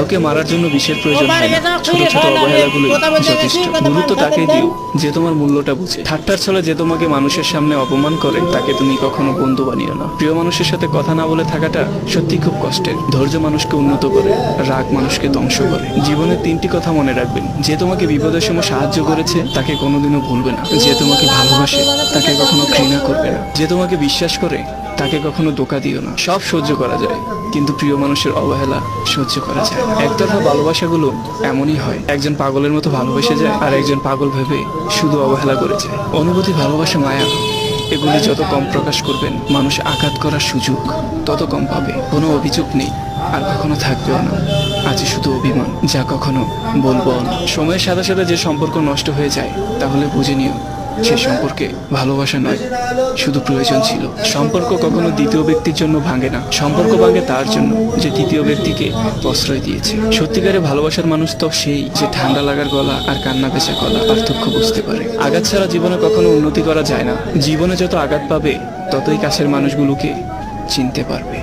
কাউকে মারার জন্য বিষের প্রয়োজন হয় না। ছোট ছোট অবহেলাগুলো যথেষ্ট। গুরুত্ব তাকে দিও যে তোমার মূল্যটা বুঝে। ঠাট্টার ছলে যে তোমাকে মানুষের সামনে অপমান করে তাকে তুমি কখনো বন্ধু বানিও না। প্রিয় মানুষের সাথে কথা না বলে থাকাটা সত্যি খুব কষ্টের। ধৈর্য মানুষকে উন্নত করে রাগ মানুষকে ধ্বংস করে। জীবনের তিনটি কথা মনে রাখবেন। যে তোমাকে বিপদের সময় সাহায্য করেছে তাকে কোনোদিনও ভুলবে না। যে তোমাকে ভালোবাসে তাকে কখনো ঘৃণা করবে না। যে তোমাকে বিশ্বাস করে তাকে কখনো ধোকা দিও না। সব সহ্য করা যায়, কিন্তু প্রিয় মানুষের অবহেলা সহ্য করা যায়। একতরফা ভালোবাসাগুলো এমনই হয়, একজন পাগলের মতো ভালোবেসে যায়, আর একজন পাগল ভেবে শুধু অবহেলা করে যায়। অনুভূতি ভালোবাসা মায়া, এগুলি যত কম প্রকাশ করবেন, মানুষ আঘাত করার সুযোগ তত কম পাবে। কোনো অভিযোগ নেই, আর কখনো থাকবেও না। আজ শুধু অভিমান, যা কখনো বলব না। সময়ের সাথে সাথে যে সম্পর্ক নষ্ট হয়ে যায়, তাহলে বুঝে নিও সে সম্পর্কে ভালোবাসা নয়, শুধু প্রয়োজন ছিল। সম্পর্ক কখনো দ্বিতীয় ব্যক্তির জন্য ভাঙে না। সম্পর্ক ভাঙে তার জন্য, যে তৃতীয় ব্যক্তিকে প্রশ্রয় দিয়েছে। সত্যিকারের ভালোবাসার মানুষ তো সেই যে ঠান্ডা লাগার গলা আর কান্না ভেসা গলা, পার্থক্য বুঝতে পারে। আঘাত ছাড়া জীবনে কখনো উন্নতি করা যায় না। জীবনে যত আঘাত পাবে, ততই কাছের মানুষগুলোকে চিনতে পারবে।